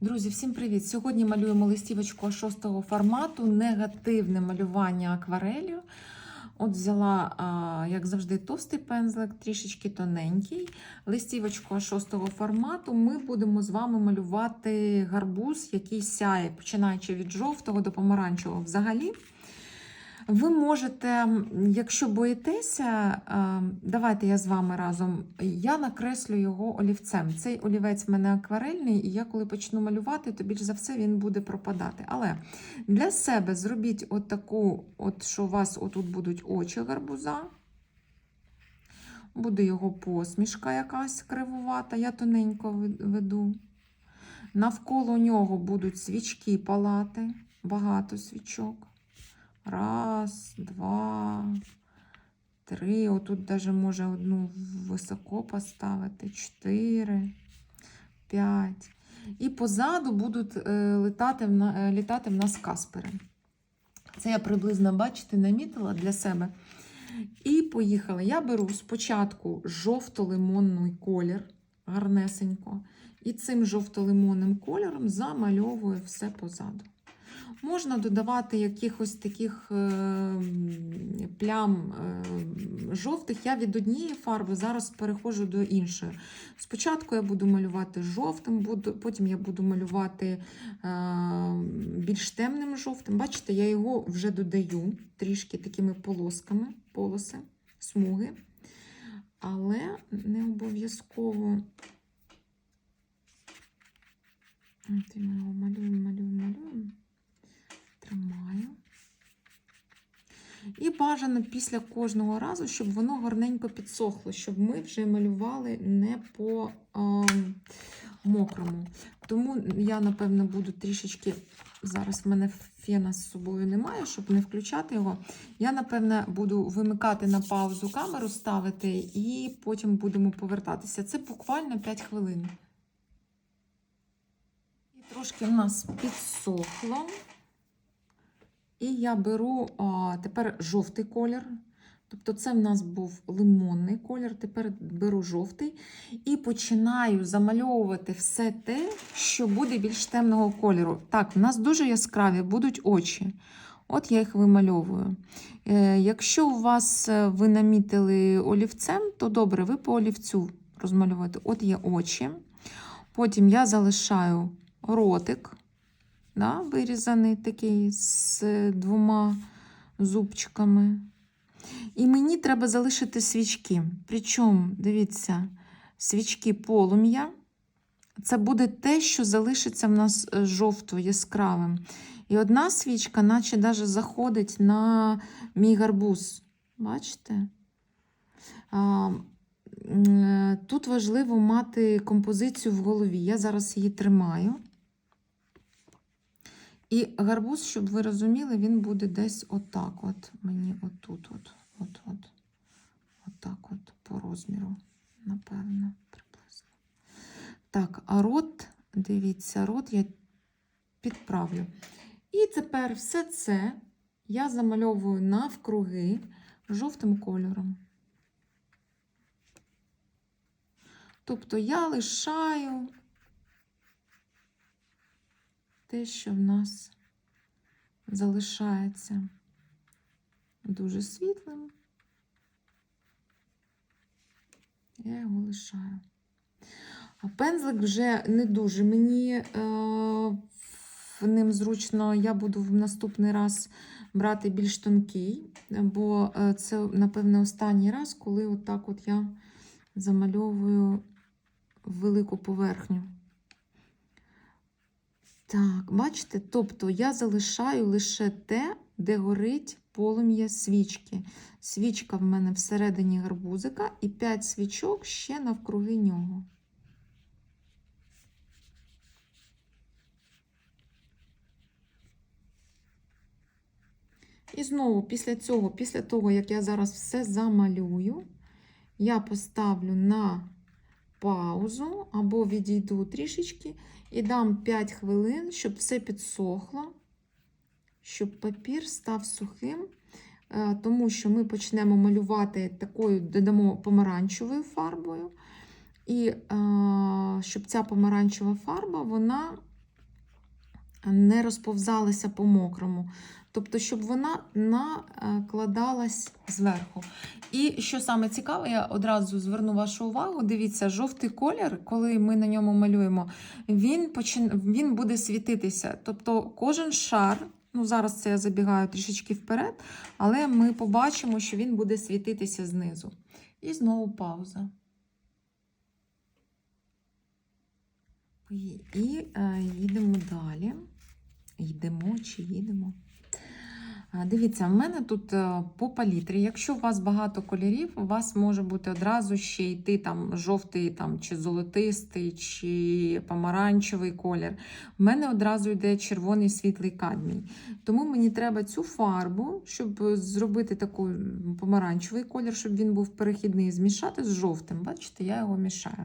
Друзі, всім привіт! Сьогодні малюємо листівочку шостого формату, негативне малювання акварелю. От взяла, як завжди, товстий пензлик, трішечки тоненький. Листівочку шостого формату. Ми будемо з вами малювати гарбуз, який сяє, починаючи від жовтого до помаранчевого. Взагалі, ви можете, якщо боїтеся, давайте я з вами разом. Я накреслю його олівцем. Цей олівець в мене акварельний, і я коли почну малювати, то більш за все він буде пропадати. Але для себе зробіть от таку, от що у вас отут будуть очі гарбуза. Буде його посмішка якась кривувата, я тоненько веду. Навколо нього будуть свічки палати, багато свічок. Раз, два, три. Отут навіть може одну високо поставити. Чотири, п'ять. І позаду будуть е, літати, е, літати в нас каспери. Це я приблизно, бачите, намітила для себе. І поїхала. Я беру спочатку жовто-лимонний колір, гарнесенько. І цим жовто-лимонним кольором замальовую все позаду. Можна додавати якихось таких е, плям е, жовтих. Я від однієї фарби зараз переходжу до іншої. Спочатку я буду малювати жовтим, потім я буду малювати е, більш темним жовтим. Бачите, я його вже додаю трішки такими полосками, полоси, смуги. Але не обов'язково. От ми його малюємо, малюємо, малюємо. Тримаю. І бажано після кожного разу, щоб воно гарненько підсохло, щоб ми вже малювали не по а, мокрому. Тому я, напевно, буду трішечки. Зараз в мене фена з собою немає, щоб не включати його. Я, напевно, буду вимикати на паузу камеру, ставити, і потім будемо повертатися. Це буквально 5 хвилин. І трошки в нас підсохло. І я беру а, тепер жовтий колір. Тобто, це в нас був лимонний колір, тепер беру жовтий і починаю замальовувати все те, що буде більш темного кольору. Так, в нас дуже яскраві будуть очі. От я їх вимальовую. Е, якщо у вас е, ви намітили олівцем, то добре, ви по олівцю розмалюєте. От є очі. Потім я залишаю ротик да, вирізаний такий з двома зубчиками. І мені треба залишити свічки. Причому, дивіться, свічки полум'я. Це буде те, що залишиться в нас е, жовто яскравим. І одна свічка, наче навіть заходить на мій гарбуз. Бачите? Е, Тут важливо мати композицію в голові. Я зараз її тримаю. І гарбуз, щоб ви розуміли, він буде десь отак. От мені отут, от, от, от, отак от по розміру, напевно, приблизно. Так, а рот, дивіться, рот я підправлю. І тепер все це я замальовую навкруги жовтим кольором. Тобто я лишаю те, що в нас залишається дуже світлим, я його лишаю. А пензлик вже не дуже. Мені е, ним зручно, я буду в наступний раз брати більш тонкий, бо е, це, напевне, останній раз, коли отак от я замальовую велику поверхню. Так, бачите, тобто я залишаю лише те, де горить полум'я свічки. Свічка в мене всередині гарбузика і 5 свічок ще навкруги нього. І знову після цього, після того, як я зараз все замалюю, я поставлю на паузу або відійду трішечки і дам 5 хвилин, щоб все підсохло, щоб папір став сухим, е, тому що ми почнемо малювати такою, додамо помаранчевою фарбою. І е, щоб ця помаранчева фарба, вона не розповзалися по мокрому. Тобто, щоб вона накладалась зверху. І що саме цікаве, я одразу зверну вашу увагу. Дивіться, жовтий колір, коли ми на ньому малюємо, він, почин... він буде світитися. Тобто кожен шар, ну зараз це я забігаю трішечки вперед, але ми побачимо, що він буде світитися знизу. І знову пауза. І, е, їдемо далі. Йдемо чи їдемо. Дивіться, в мене тут е, по палітрі. Якщо у вас багато кольорів, у вас може бути одразу ще йти там жовтий там, чи золотистий, чи помаранчевий колір. У мене одразу йде червоний світлий кадмій. Тому мені треба цю фарбу, щоб зробити такий помаранчевий колір, щоб він був перехідний, змішати з жовтим. Бачите, я його мішаю.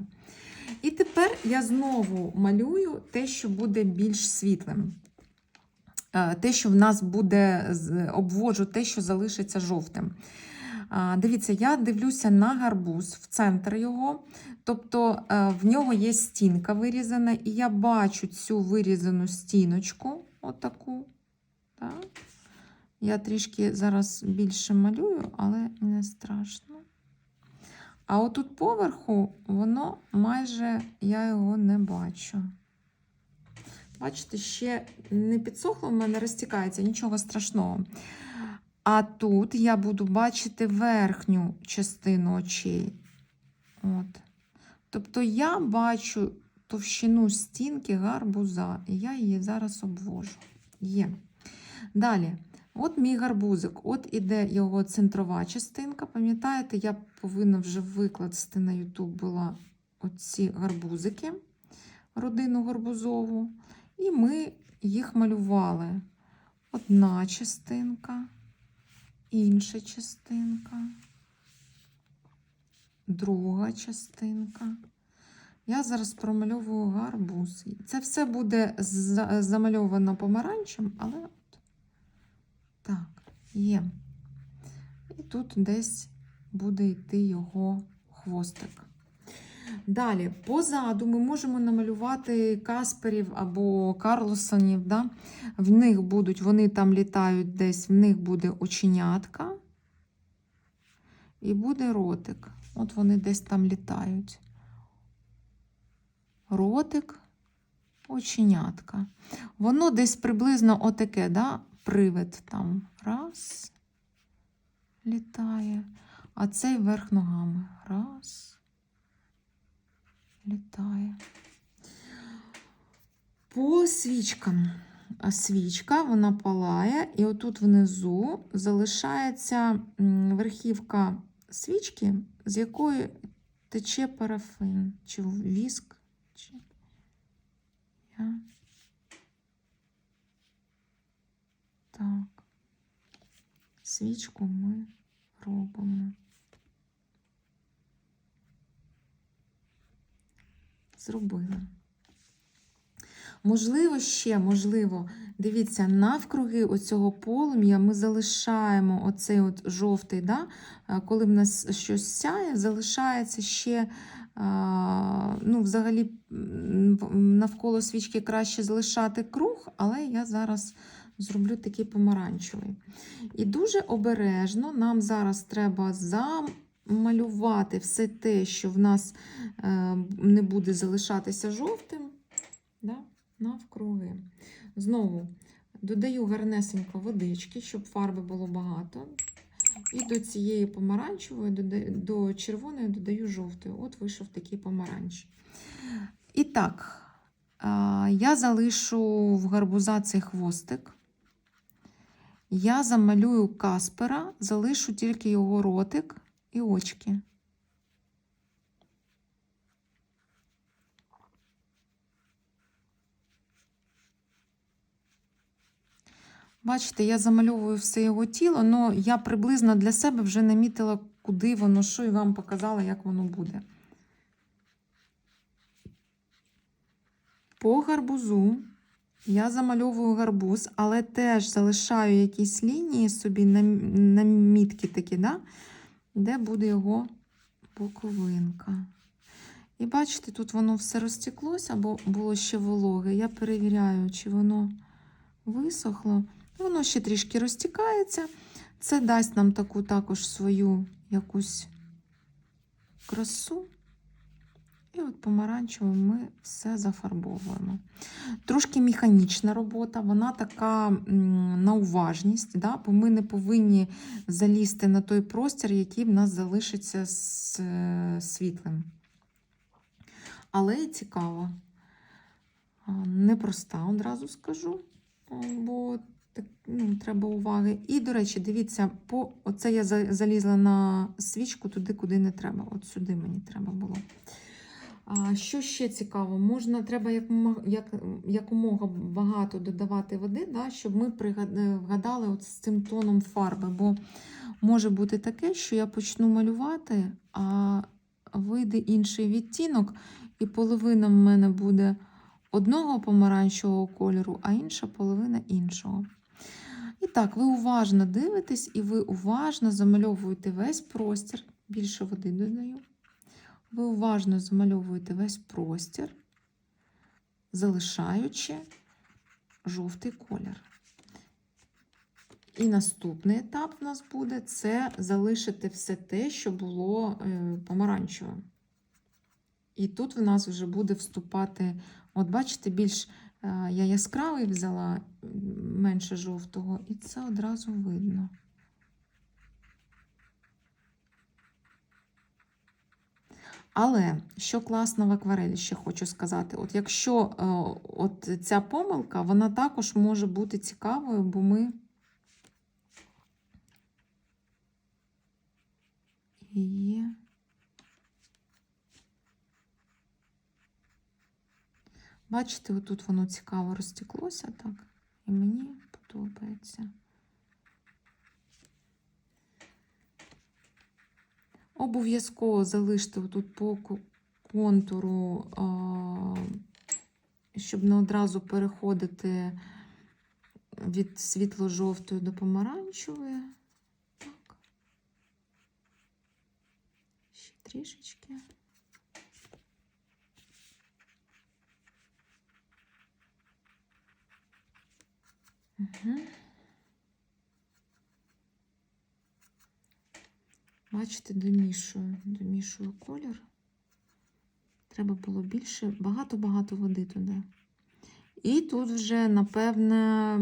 І тепер я знову малюю те, що буде більш світлим. Е, Те, що в нас буде, обводжу те, що залишиться жовтим. Дивіться, я дивлюся на гарбуз в центр його. Тобто е, в нього є стінка вирізана, і я бачу цю вирізану стіночку, отаку. Так. Я трішки зараз більше малюю, але не страшно. А отут поверху, воно майже я його не бачу. Бачите, ще не підсохло, в мене розтікається, нічого страшного. А тут я буду бачити верхню частину очей. От. Тобто я бачу товщину стінки гарбуза, і я її зараз обвожу. Є. Далі, от мій гарбузик, от іде його центрова частинка. Пам'ятаєте, я повинна вже викласти на YouTube була оці гарбузики, родину гарбузову. І ми їх малювали. Одна частинка, інша частинка, друга частинка. Я зараз промальовую гарбуз. Це все буде замальовано помаранчем, але от так, є. І тут десь буде йти його хвостик. Далі, позаду ми можемо намалювати касперів або карлосонів. Да? В них будуть, вони там літають десь, в них буде оченятка і буде ротик. От вони десь там літають. Ротик, оченятка. Воно десь приблизно отаке, да? привид там. Раз, літає. А цей верх ногами. Раз літає. По свічкам. Свічка, вона палає, і отут внизу залишається верхівка свічки, з якої тече парафин, чи віск. Чи... Я... Так. Свічку ми робимо. Зробили. Можливо, ще, можливо, дивіться, навкруги оцього полум'я ми залишаємо оцей от жовтий, да? коли в нас щось сяє, залишається ще, ну, взагалі, навколо свічки краще залишати круг, але я зараз зроблю такий помаранчевий. І дуже обережно нам зараз треба замалювати все те, що в нас е, не буде залишатися жовтим, да, навкруги. Знову додаю гарнесенько водички, щоб фарби було багато. І до цієї помаранчевої, до червоної додаю жовтої. От вийшов такий помаранч. І так, я залишу в гарбуза цей хвостик. Я замалюю Каспера, залишу тільки його ротик і очки. Бачите, я замальовую все його тіло, але я приблизно для себе вже намітила, куди воно, що і вам показала, як воно буде. По гарбузу я замальовую гарбуз, але теж залишаю якісь лінії собі, намітки такі, да? Де буде його боковинка. І бачите, тут воно все розтеклося, або було ще вологе. Я перевіряю, чи воно висохло. Воно ще трішки розтікається. Це дасть нам таку також свою якусь красу. І от помаранчевим ми все зафарбовуємо. Трошки механічна робота, вона така на уважність, да? бо ми не повинні залізти на той простір, який в нас залишиться з, е, світлим. Але і цікаво. Непроста, одразу скажу, бо так, ну, треба уваги. І, до речі, дивіться, по... оце я залізла на свічку туди, куди не треба. От сюди мені треба було. Що ще цікаво? Можна, треба якомога, як, якомога багато додавати води, да, щоб ми е, вгадали от з цим тоном фарби. Бо може бути таке, що я почну малювати, а вийде інший відтінок, і половина в мене буде одного помаранчевого кольору, а інша половина іншого. І так, ви уважно дивитесь і ви уважно замальовуєте весь простір. Більше води додаю. Ви уважно замальовуєте весь простір, залишаючи жовтий колір. І наступний етап у нас буде це залишити все те, що було е, помаранчевим. І тут в нас вже буде вступати, от бачите, більш е, я яскравий взяла, менше жовтого, і це одразу видно. Але що класно в акварелі, ще хочу сказати, от якщо е, от ця помилка, вона також може бути цікавою, бо ми її Бачите, отут воно цікаво розтеклося так, і мені подобається. Обов'язково залиште тут по контуру, щоб не одразу переходити від світло-жовтої до помаранчевої. Так. Ще трішечки. Угу. Бачите, домішую, домішую колір. Треба було більше, багато-багато води туди. І тут вже, напевне,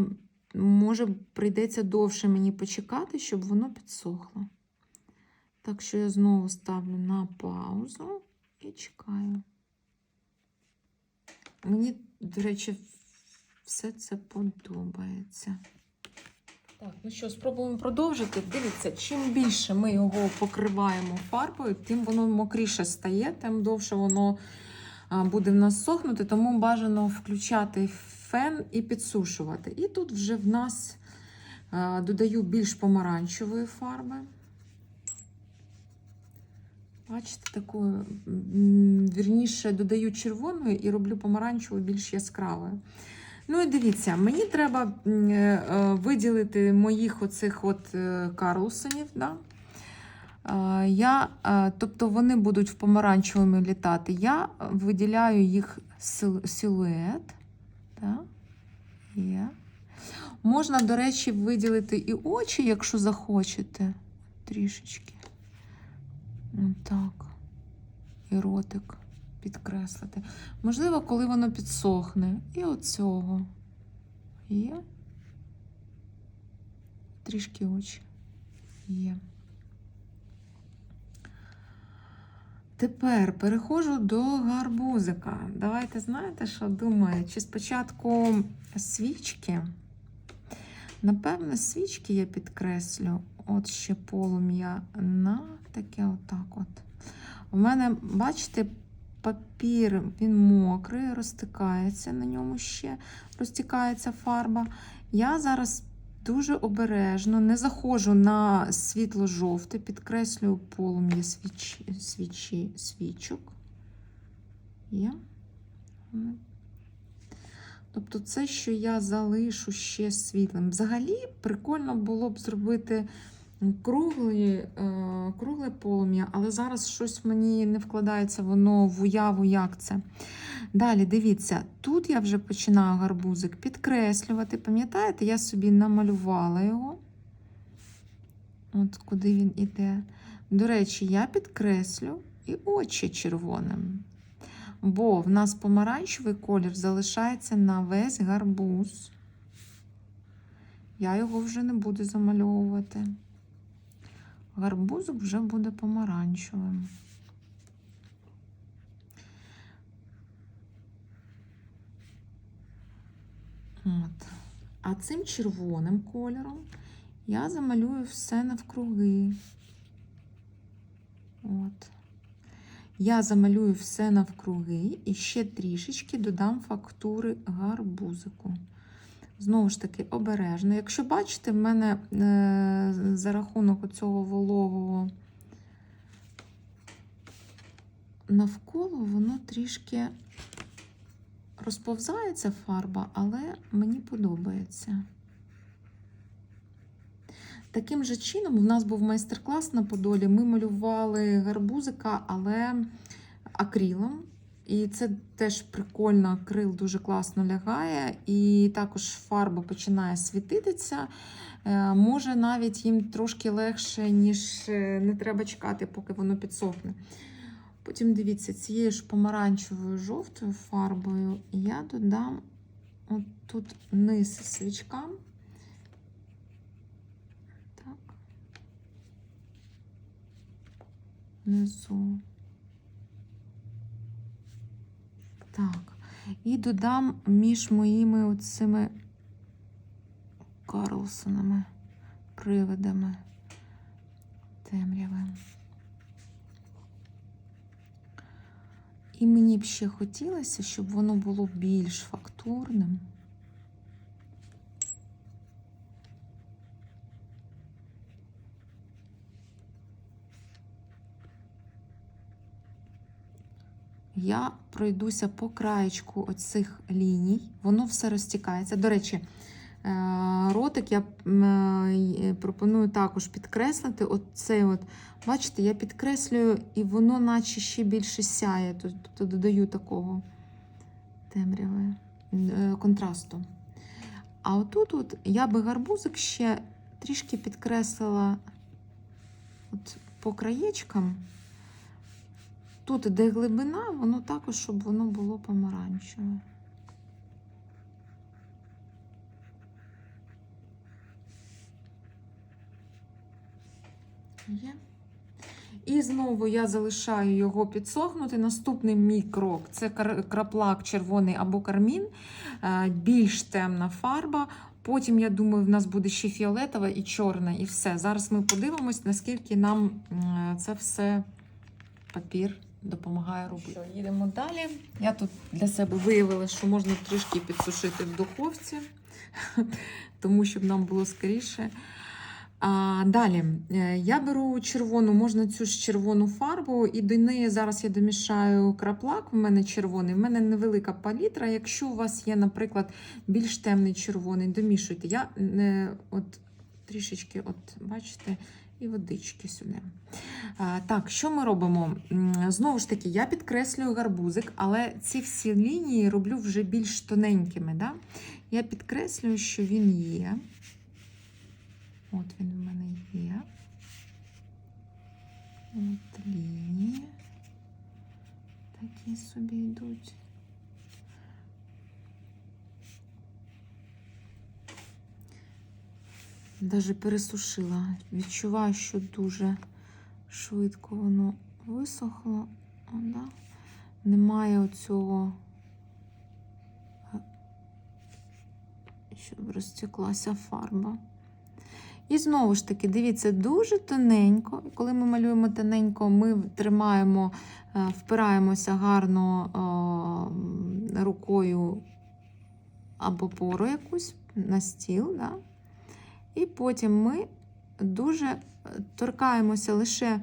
може, прийдеться довше мені почекати, щоб воно підсохло. Так що я знову ставлю на паузу і чекаю. Мені, до речі, все це подобається. Так, ну що, спробуємо продовжити. Дивіться, чим більше ми його покриваємо фарбою, тим воно мокріше стає, тим довше воно буде в нас сохнути, тому бажано включати фен і підсушувати. І тут вже в нас додаю більш помаранчевої фарби. Бачите, такою, вірніше, додаю червоної і роблю помаранчеву більш яскравою. Ну і дивіться, мені треба е, е, виділити моїх оцих от е, Карлсонів. Да? Я, тобто вони будуть в помаранчевому літати. Я виділяю їх силует. Да? Є. Можна, до речі, виділити і очі, якщо захочете. Трішечки. Так. І ротик підкреслити. Можливо, коли воно підсохне. І оцього є. Трішки очі є. Тепер переходжу до гарбузика. Давайте знаєте, що думаю? Чи спочатку свічки? Напевно, свічки я підкреслю. От ще полум'я на таке отак от. У мене, бачите, папір, він мокрий, розтикається на ньому ще, розтікається фарба. Я зараз дуже обережно не заходжу на світло-жовте, підкреслюю полум'я свічі, свічі, свічок. Є. Тобто це, що я залишу ще світлим. Взагалі, прикольно було б зробити круглі, е, кругле полум'я, але зараз щось мені не вкладається воно в уяву, як це. Далі, дивіться, тут я вже починаю гарбузик підкреслювати. Пам'ятаєте, я собі намалювала його. От куди він іде. До речі, я підкреслю і очі червоним. Бо в нас помаранчевий колір залишається на весь гарбуз. Я його вже не буду замальовувати. Гарбузик вже буде помаранчевим. От. А цим червоним кольором я замалюю все навкруги. От. Я замалюю все навкруги і ще трішечки додам фактури гарбузику. Знову ж таки, обережно. Якщо бачите, в мене е, за рахунок цього вологого навколо воно трішки розповзається фарба, але мені подобається. Таким же чином, у нас був майстер-клас на Подолі. Ми малювали гарбузика, але акрилом. І це теж прикольно, акрил дуже класно лягає, і також фарба починає світитися. Е, Може навіть їм трошки легше, ніж е, не треба чекати, поки воно підсохне. Потім дивіться, цією ж помаранчевою жовтою фарбою я додам от тут низ свічкам. Так. Внизу. Так. І додам між моїми оцими Карлсонами, привидами темряви. І мені б ще хотілося, щоб воно було більш фактурним. Я пройдуся по краєчку оцих ліній, воно все розтікається. До речі, е, ротик я е, пропоную також підкреслити. Оцей от, бачите, я підкреслюю, і воно наче ще більше сяє. Тобто додаю такого темряви, е, контрасту. А отут от я би гарбузик ще трішки підкреслила от по краєчкам. Тут, де глибина, воно також, щоб воно було помаранчеве. Є. І знову я залишаю його підсохнути. Наступний мій крок це краплак червоний або кармін, е, більш темна фарба. Потім, я думаю, в нас буде ще фіолетова і чорна, і все. Зараз ми подивимось, наскільки нам це все папір допомагає робити. Що, їдемо далі. Я тут для себе виявила, що можна трішки підсушити в духовці, тому щоб нам було скоріше. А, далі е, я беру червону, можна цю ж червону фарбу, і до неї зараз я домішаю краплак. У мене червоний, в мене невелика палітра. Якщо у вас є, наприклад, більш темний червоний, домішуйте. Я не от трішечки, от бачите, і водички сюди. А, так, що ми робимо? Знову ж таки, я підкреслюю гарбузик, але ці всі лінії роблю вже більш тоненькими. Да? Я підкреслюю, що він є. От він в мене є. От лінії. Такі собі йдуть. Даже пересушила. Відчуваю, що дуже швидко воно висохло. О, да? Немає оцього, щоб розтеклася фарба. І знову ж таки, дивіться, дуже тоненько. Коли ми малюємо тоненько, ми тримаємо, е, впираємося гарно рукою або пору якусь на стіл. Да? І потім ми дуже е, торкаємося лише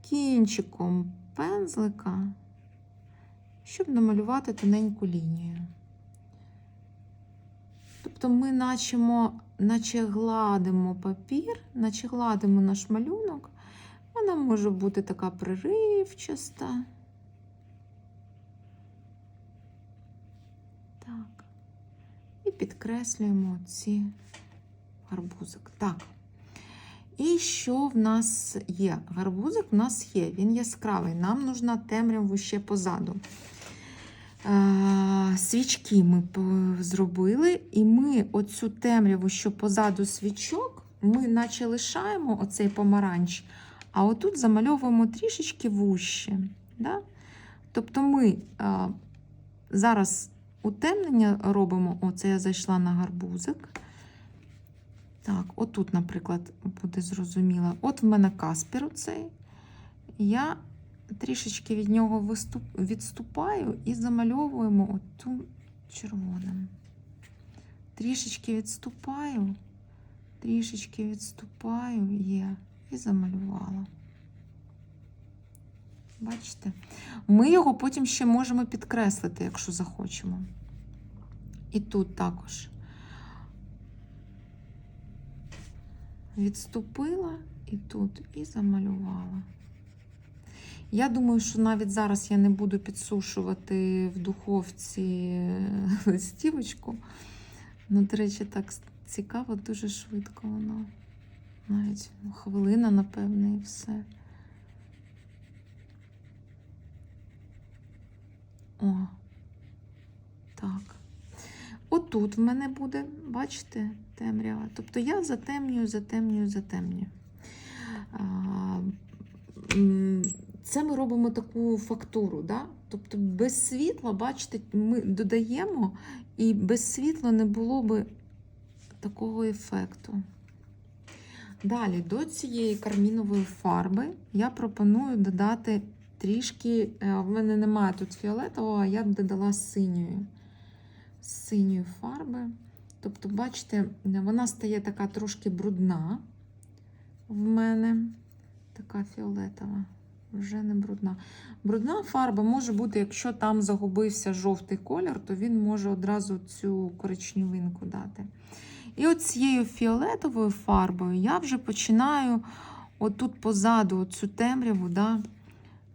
кінчиком пензлика, щоб намалювати тоненьку лінію. Тобто ми начимо, наче гладимо папір, наче гладимо наш малюнок. Вона може бути така приривчаста. Так. І підкреслюємо ці гарбузик. Так. І що в нас є? Гарбузик в нас є, він яскравий. Нам нужна темряву ще позаду. Е, свічки ми зробили, і ми оцю темряву, що позаду свічок, ми наче лишаємо оцей помаранч, а отут замальовуємо трішечки вужче. Да? Тобто ми е, зараз утемнення робимо, оце я зайшла на гарбузик. Так, отут, наприклад, буде зрозуміло. От в мене каспер оцей. Я трішечки від нього відступаю і замальовуємо оту червоним. Трішечки відступаю, трішечки відступаю, є, і замалювала. Бачите? Ми його потім ще можемо підкреслити, якщо захочемо. І тут також. Відступила і тут, і замалювала. Я думаю, що навіть зараз я не буду підсушувати в духовці листівочку. Ну, до речі, так цікаво, дуже швидко воно. Навіть хвилина, напевне, і все. О, так. Отут в мене буде, бачите, темрява. Тобто я затемнюю, затемнюю, затемнюю. Це ми робимо таку фактуру. Да? Тобто без світла, бачите, ми додаємо, і без світла не було би такого ефекту. Далі, до цієї кармінової фарби я пропоную додати трішки, е, в мене немає тут фіолетового, а я б додала синьої синьої фарби. Тобто, бачите, вона стає така трошки брудна в мене. Така фіолетова, вже не брудна. Брудна фарба може бути, якщо там загубився жовтий колір, то він може одразу цю коричневинку дати. І от цією фіолетовою фарбою я вже починаю отут позаду цю темряву. Да?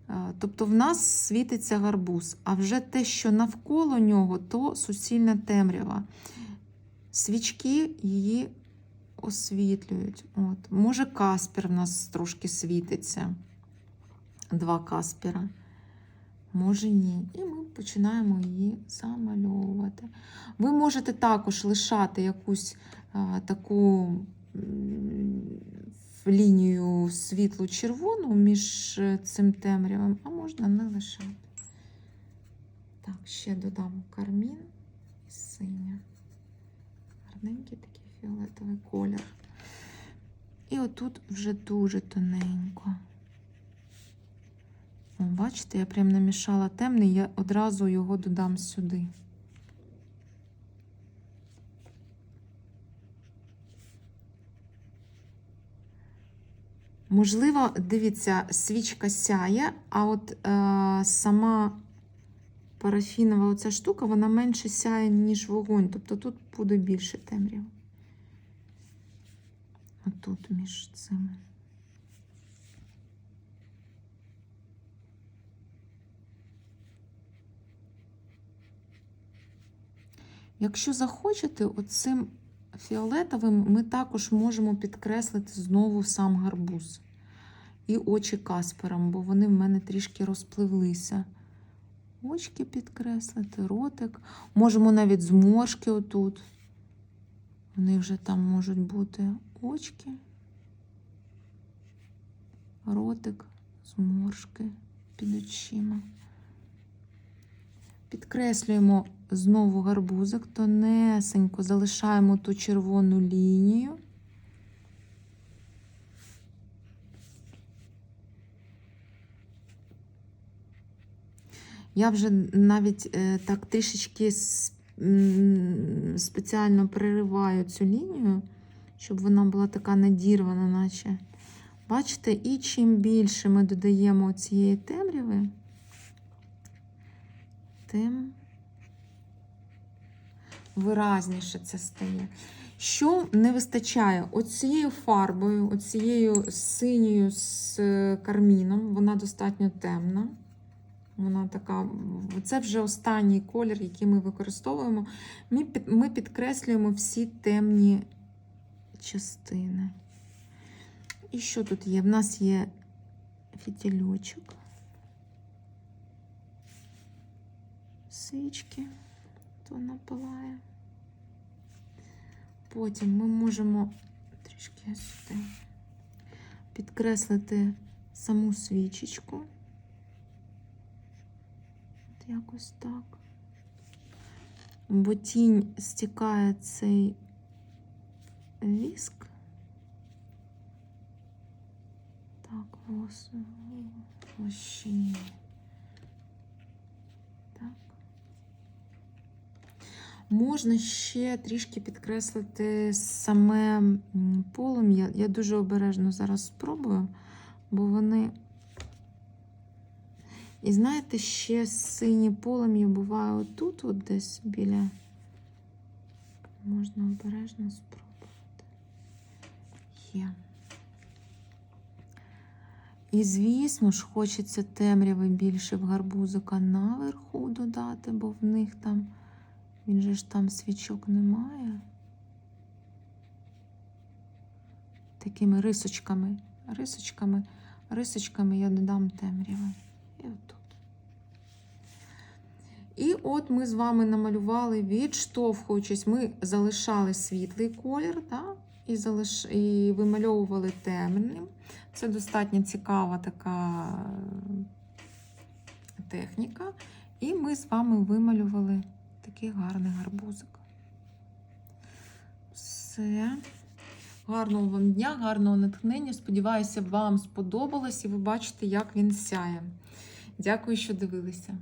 Е, Тобто в нас світиться гарбуз, а вже те, що навколо нього, то суцільна темрява. Свічки її освітлюють. От. Може, каспер в нас трошки світиться. Два каспера. Може, ні. І ми починаємо її замальовувати. Ви можете також лишати якусь а, таку лінію світлу червону між е, цим темрявом, а можна не лишати. Так, ще додам кармін і синя. Гарненький такий фіолетовий колір. І отут вже дуже тоненько. О, бачите, я прям намішала темний, я одразу його додам сюди. Можливо, дивіться, свічка сяє, а от е, сама парафінова оця штука, вона менше сяє, ніж вогонь. Тобто тут буде більше темрява. Отут між цими. Якщо захочете, оцим фіолетовим ми також можемо підкреслити знову сам гарбуз і очі каспером, бо вони в мене трішки розпливлися. Очки підкреслити, ротик. Можемо навіть зморшки отут. Вони вже там можуть бути очки, ротик, зморшки під очима. Підкреслюємо знову гарбузик, тонесенько залишаємо ту червону лінію. Я вже навіть е, так трішечки спеціально перериваю цю лінію, щоб вона була така надірвана, наче. Бачите, і чим більше ми додаємо цієї темряви, тим виразніше це стає. Що не вистачає? Оцією фарбою, оцією синьою з е, карміном, вона достатньо темна. Вона така, це вже останній колір, який ми використовуємо. Ми, ми підкреслюємо всі темні частини. І що тут є? В нас є фітільочок, свічки, то вона палає. Потім ми можемо трішки сюди підкреслити саму свічечку. Якось так. Бо тінь стікає цей віск. Так, ось, ось. Так. Можна ще трішки підкреслити саме полум'я. Я дуже обережно зараз спробую, бо вони. І знаєте, ще сині полум'я буває отут, от десь біля. Можна обережно спробувати. Є. І, звісно ж, хочеться темряви більше в гарбузика наверху додати, бо в них там, він же ж там свічок немає. Такими рисочками, рисочками, рисочками я додам темряви. І отут. І от ми з вами намалювали, відштовхуючись, ми залишали світлий колір, да? і, залиш... і вимальовували темним. Це достатньо цікава така е, техніка. І ми з вами вималювали такий гарний гарбузик. Все. Гарного вам дня, гарного натхнення. Сподіваюся, вам сподобалось і ви бачите, як він сяє. Дякую, що дивилися.